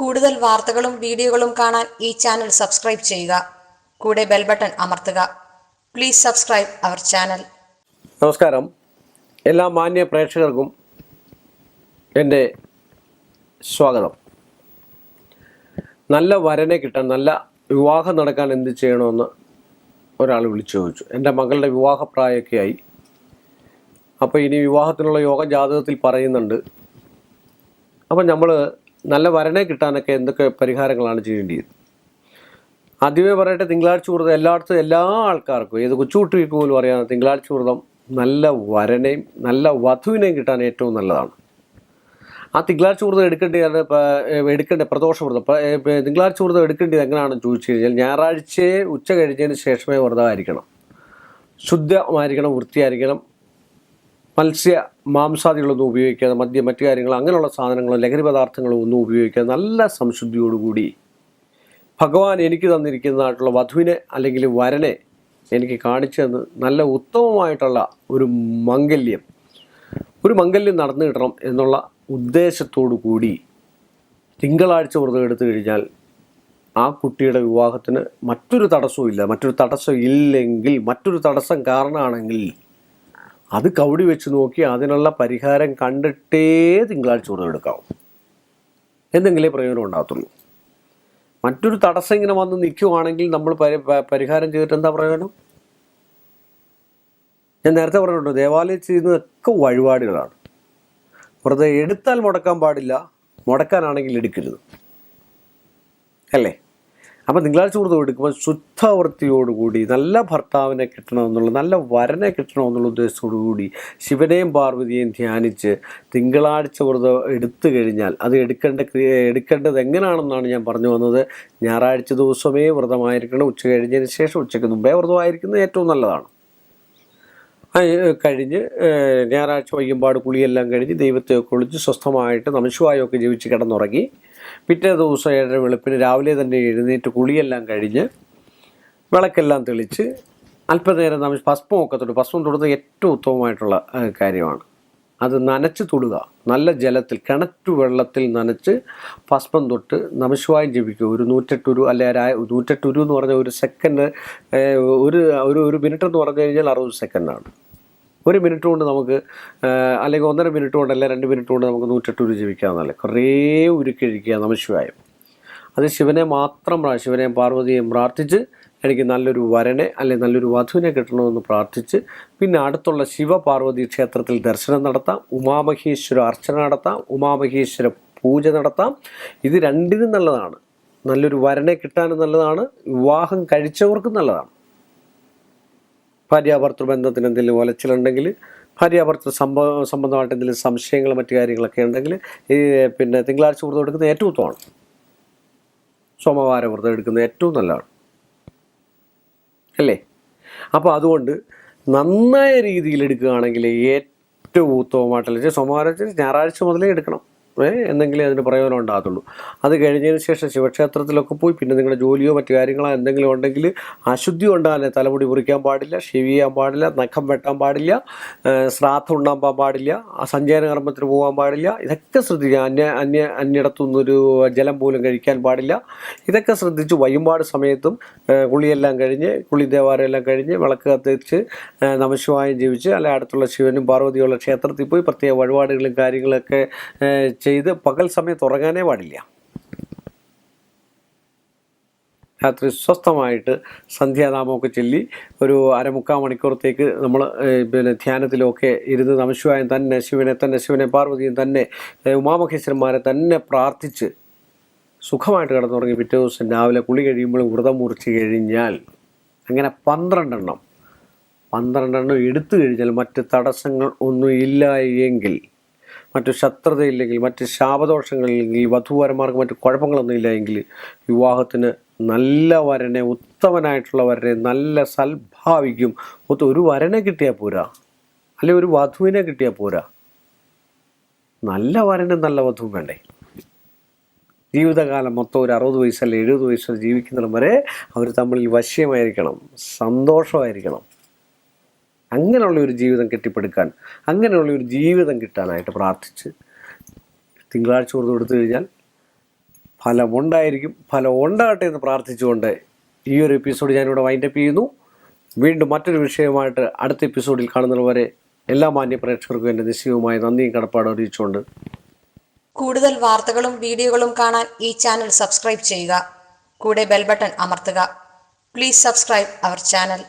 കൂടുതൽ വാർത്തകളും വീഡിയോകളും കാണാൻ ഈ ചാനൽ സബ്സ്ക്രൈബ് ചെയ്യുക. കൂടെ ബെൽ ബട്ടൺ അമർത്തുക. Please subscribe our channel. നമസ്കാരം. എല്ലാ മാന്യ പ്രേക്ഷകർക്കും എന്റെ സ്വാഗതം. നല്ല വരനെ കിട്ടാൻ നല്ല വിവാഹം നടക്കാൻ എന്ത് ചെയ്യണമെന്ന് ഒരാൾ വിളിച്ചു ചോദിച്ചു. എന്റെ മകളുടെ വിവാഹപ്രായമൊക്കെ ആയി അപ്പോൾ ഇനി വിവാഹത്തിനുള്ള യോഗ ജാതകത്തിൽ പറയുന്നുണ്ട്. അപ്പം നമ്മൾ നല്ല വരനെ കിട്ടാനൊക്കെ എന്തൊക്കെ പരിഹാരങ്ങളാണ് ചെയ്യേണ്ടത് ആദ്യമേ പറയട്ടെ തിങ്കളാഴ്ച വ്രതം എല്ലായിടത്തും എല്ലാ ആൾക്കാർക്കും ഏത് കൊച്ചുകുട്ടികൾക്ക് പോലും അറിയാം തിങ്കളാഴ്ച വ്രതം നല്ല വരനെയും നല്ല വധുവിനെയും കിട്ടാൻ ഏറ്റവും നല്ലതാണ്. ആ തിങ്കളാഴ്ച വ്രതം എടുക്കേണ്ടത് എടുക്കേണ്ട പ്രദോഷ വ്രതം തിങ്കളാഴ്ച വ്രതം എടുക്കേണ്ടത് എങ്ങനെയാണെന്ന് ചോദിച്ചു കഴിഞ്ഞാൽ ഞായറാഴ്ചയെ ഉച്ച കഴിഞ്ഞതിന് ശേഷമേ വ്രതമായിരിക്കണം. ശുദ്ധമായിരിക്കണം വൃത്തിയായിരിക്കണം മത്സ്യ മാംസാദികളൊന്നും ഉപയോഗിക്കാതെ മദ്യം മറ്റു കാര്യങ്ങൾ അങ്ങനെയുള്ള സാധനങ്ങളോ ലഹരി പദാർത്ഥങ്ങളോ ഒന്നും ഉപയോഗിക്കാതെ നല്ല സംശുദ്ധിയോടുകൂടി ഭഗവാൻ എനിക്ക് തന്നിരിക്കുന്നതായിട്ടുള്ള വധുവിനെ അല്ലെങ്കിൽ വരനെ എനിക്ക് കാണിച്ചു തന്ന് നല്ല ഉത്തമമായിട്ടുള്ള ഒരു മംഗല്യം. ഒരു മംഗല്യം നടന്നു കിട്ടണം എന്നുള്ള ഉദ്ദേശത്തോടു കൂടി തിങ്കളാഴ്ച വ്രതം എടുത്തു കഴിഞ്ഞാൽ ആ കുട്ടിയുടെ വിവാഹത്തിന് മറ്റൊരു തടസ്സവും ഇല്ല മറ്റൊരു തടസ്സം ഇല്ലെങ്കിൽ മറ്റൊരു തടസ്സം കാരണമാണെങ്കിൽ അത് കൗടി വെച്ച് നോക്കി അതിനുള്ള പരിഹാരം കണ്ടിട്ടേ തിങ്കളാഴ്ച വ്രതം എടുക്കാവൂ എന്തെങ്കിലേ പ്രയോജനം ഉണ്ടാകത്തുള്ളൂ. മറ്റൊരു തടസ്സം ഇങ്ങനെ വന്ന് നിൽക്കുവാണെങ്കിൽ നമ്മൾ പരി പരിഹാരം ചെയ്തിട്ട് എന്താ പ്രയോജനം? ഞാൻ നേരത്തെ പറഞ്ഞിട്ടുണ്ട് ദേവാലയം ചെയ്യുന്നതൊക്കെ വഴിപാടുകളാണ്. വെറുതെ എടുത്താൽ മുടക്കാൻ പാടില്ല മുടക്കാനാണെങ്കിൽ എടുക്കരുത്. അല്ലേ? അപ്പം തിങ്കളാഴ്ച വ്രതം എടുക്കുമ്പോൾ ശുദ്ധവൃത്തിയോടുകൂടി നല്ല ഭർത്താവിനെ കിട്ടണമെന്നുള്ള നല്ല വരനെ കിട്ടണമെന്നുള്ള ഉദ്ദേശത്തോടു കൂടി ശിവനെയും പാർവതിയെയും ധ്യാനിച്ച് തിങ്കളാഴ്ച വ്രതം എടുത്തു കഴിഞ്ഞാൽ അത് എടുക്കേണ്ട എടുക്കേണ്ടത് എങ്ങനെയാണെന്നാണ് ഞാൻ പറഞ്ഞു വന്നത്. ഞായറാഴ്ച ദിവസമേ വ്രതമായിരിക്കണം. ഉച്ച കഴിഞ്ഞതിന് ശേഷം ഉച്ചയ്ക്ക് മുമ്പേ വ്രതമായിരിക്കുന്നത് ഏറ്റവും നല്ലതാണ്. കഴിഞ്ഞ് ഞായറാഴ്ച വൈകുമ്പാട് കുളിയെല്ലാം കഴിഞ്ഞ് ദൈവത്തെ ഒളിച്ച് സ്വസ്ഥമായിട്ട് നമശിവായൊക്കെ ജീവിച്ച് കിടന്നുറങ്ങി. പിറ്റേ ദിവസം ഏഴര വെളുപ്പിന് രാവിലെ തന്നെ എഴുന്നേറ്റ് കുളിയെല്ലാം കഴിഞ്ഞ് വിളക്കെല്ലാം തെളിച്ച് അല്പനേരം നമ്മൾ ഭസ്മമൊക്കെ തൊട്ട് ഭസ്മം തൊടുന്നത് ഏറ്റവും ഉത്തമമായിട്ടുള്ള കാര്യമാണ്. അത് നനച്ച് തൊടുക. നല്ല ജലത്തിൽ കിണറ്റു വെള്ളത്തിൽ നനച്ച് ഭസ്മം തൊട്ട് നമശിവായം ജപിക്കുക. ഒരു നൂറ്റെട്ടുരു അല്ലെ നൂറ്റെട്ടുരു എന്ന് പറഞ്ഞ ഒരു സെക്കൻഡ് ഒരു ഒരു ഒരു മിനിറ്റ് എന്ന് പറഞ്ഞു കഴിഞ്ഞാൽ അറുപത് സെക്കൻഡാണ് ഒരു മിനിറ്റ് കൊണ്ട് നമുക്ക് അല്ലെങ്കിൽ ഒന്നര മിനിറ്റ് കൊണ്ട് അല്ലെങ്കിൽ രണ്ട് മിനിറ്റ് കൊണ്ട് നമുക്ക് നൂറ്റെട്ട് ഉരു ജപിക്കാവുന്നതല്ലേ കുറേ ഉരുക്കഴിക്കുക നമശിവായം. അത് ശിവനെ മാത്രം ശിവനെ പാർവതിയെയും പ്രാർത്ഥിച്ച് എനിക്ക് നല്ലൊരു വരനെ അല്ലെങ്കിൽ നല്ലൊരു വധുവിനെ കിട്ടണമെന്ന് പ്രാർത്ഥിച്ച് പിന്നെ അടുത്തുള്ള ശിവപാർവതി ക്ഷേത്രത്തിൽ ദർശനം നടത്താം ഉമാമഹേശ്വര അർച്ചന നടത്താം ഉമാമഹേശ്വര പൂജ നടത്താം. ഇത് രണ്ടിനും നല്ലതാണ്. നല്ലൊരു വരനെ കിട്ടാനും നല്ലതാണ് വിവാഹം കഴിച്ചവർക്കും നല്ലതാണ്. ഭാര്യാഭർത്തൃ ബന്ധത്തിന് എന്തെങ്കിലും ഒലച്ചിലുണ്ടെങ്കിൽ ഭാര്യാഭർത്തൃ സംഭവ സംബന്ധമായിട്ട് എന്തെങ്കിലും സംശയങ്ങൾ മറ്റു കാര്യങ്ങളൊക്കെ ഉണ്ടെങ്കിൽ ഈ പിന്നെ തിങ്കളാഴ്ച വ്രതം എടുക്കുന്നത് ഏറ്റവും ഉത്തമമാണ്. സോമവാര വ്രതം എടുക്കുന്നത് ഏറ്റവും നല്ലതാണ്. അല്ലേ? അപ്പോൾ അതുകൊണ്ട് നന്നായ രീതിയിൽ എടുക്കുകയാണെങ്കിൽ ഏറ്റവും ഉത്തമമായിട്ടുള്ള സോമവാരം ഞായറാഴ്ച മുതലേ എടുക്കണം. എന്തെങ്കിലും അതിന് പ്രയോജനം ഉണ്ടാകത്തുള്ളൂ. അത് കഴിഞ്ഞതിന് ശേഷം ശിവക്ഷേത്രത്തിലൊക്കെ പോയി പിന്നെ നിങ്ങളുടെ ജോലിയോ മറ്റു കാര്യങ്ങളോ എന്തെങ്കിലും ഉണ്ടെങ്കിൽ അശുദ്ധി ഉണ്ടാകാൻ തലമുടി മുറിക്കാൻ പാടില്ല ഷേവ് ചെയ്യാൻ പാടില്ല നഖം വെട്ടാൻ പാടില്ല ശ്രാദ്ധം ഉണ്ടാകാൻ പാടില്ല ആ സഞ്ചയന കർമ്മത്തിന് പോകാൻ പാടില്ല. ഇതൊക്കെ ശ്രദ്ധിക്കുക. അന്യ അന്യ അന്യടത്തുനിന്നൊരു ജലം പോലും കഴിക്കാൻ പാടില്ല. ഇതൊക്കെ ശ്രദ്ധിച്ച് വൈകുമ്പാട് സമയത്തും കുളിയെല്ലാം കഴിഞ്ഞ് കുളി ദേവാലയം എല്ലാം കഴിഞ്ഞ് വിളക്ക് കത്തിച്ച് നമശിവായം ജീവിച്ച് അല്ലെ അടുത്തുള്ള ശിവനും പാർവതിയുള്ള ക്ഷേത്രത്തിൽ പോയി പ്രത്യേക വഴിപാടുകളും കാര്യങ്ങളൊക്കെ ചെയ്ത് പകൽ സമയത്ത് ഉറങ്ങാനേ പാടില്ല. രാത്രി സ്വസ്ഥമായിട്ട് സന്ധ്യാനാമമൊക്കെ ചൊല്ലി ഒരു അരമുക്കാൽ മണിക്കൂറത്തേക്ക് നമ്മൾ പിന്നെ ധ്യാനത്തിലൊക്കെ ഇരുന്ന് നമശിവായം തന്നെ ശിവനെ തന്നെ ശിവനെ പാർവതിയും തന്നെ ഉമാമഹേശ്വരന്മാരെ തന്നെ പ്രാർത്ഥിച്ച് സുഖമായിട്ട് കിടന്നുറങ്ങി പിറ്റേ ദിവസം രാവിലെ കുളി കഴിയുമ്പോൾ വ്രതം മുറിച്ച് കഴിഞ്ഞാൽ അങ്ങനെ പന്ത്രണ്ടെണ്ണം പന്ത്രണ്ടെണ്ണം എടുത്തു കഴിഞ്ഞാൽ മറ്റ് തടസ്സങ്ങൾ ഒന്നും ഇല്ല എങ്കിൽ മറ്റു ശത്രുതയില്ലെങ്കിൽ മറ്റ് ശാപദോഷങ്ങളില്ലെങ്കിൽ വധുവരന്മാർക്ക് മറ്റു കുഴപ്പങ്ങളൊന്നും ഇല്ലെങ്കിൽ വിവാഹത്തിന് നല്ല വരനെ ഉത്തമനായിട്ടുള്ള വരനെ നല്ല സൽഭാവിക്കും. ഒത്ത് ഒരു വരനെ കിട്ടിയാൽ പോരാ. അല്ലെ ഒരു വധുവിനെ കിട്ടിയാൽ പോരാ. നല്ല വരനും നല്ല വധുവും വേണ്ടേ. ജീവിതകാലം മൊത്തം ഒരു അറുപത് വയസ്സല്ല എഴുപത് വയസ്സ് ജീവിക്കുന്നിടം വരെ അവർ തമ്മിൽ വശ്യമായിരിക്കണം സന്തോഷമായിരിക്കണം. അങ്ങനെയുള്ള ഒരു ജീവിതം കെട്ടിപ്പടുക്കാൻ അങ്ങനെയുള്ള ഒരു ജീവിതം കിട്ടാനായിട്ട് പ്രാർത്ഥിച്ച് തിങ്കളാഴ്ച കൊടുത്ത് കൊടുത്തു കഴിഞ്ഞാൽ ഫലമുണ്ടായിരിക്കും ഫലം ഉണ്ടാകട്ടെ എന്ന് പ്രാർത്ഥിച്ചുകൊണ്ട് ഈ ഒരു എപ്പിസോഡ് ഞാനിവിടെ വൈൻഡപ്പ് ചെയ്യുന്നു. വീണ്ടും മറ്റൊരു വിഷയമായിട്ട് അടുത്ത എപ്പിസോഡിൽ കാണുന്നതുവരെ എല്ലാ മാന്യ പ്രേക്ഷകർക്കും എന്റെ നിശ്ചയവുമായ നന്ദിയും കടപ്പാടും അറിയിച്ചുകൊണ്ട് കൂടുതൽ വാർത്തകളും വീഡിയോകളും കാണാൻ ഈ ചാനൽ സബ്സ്ക്രൈബ് ചെയ്യുക. കൂടെ ബെൽ ബട്ടൺ അമർത്തുക. Please subscribe our channel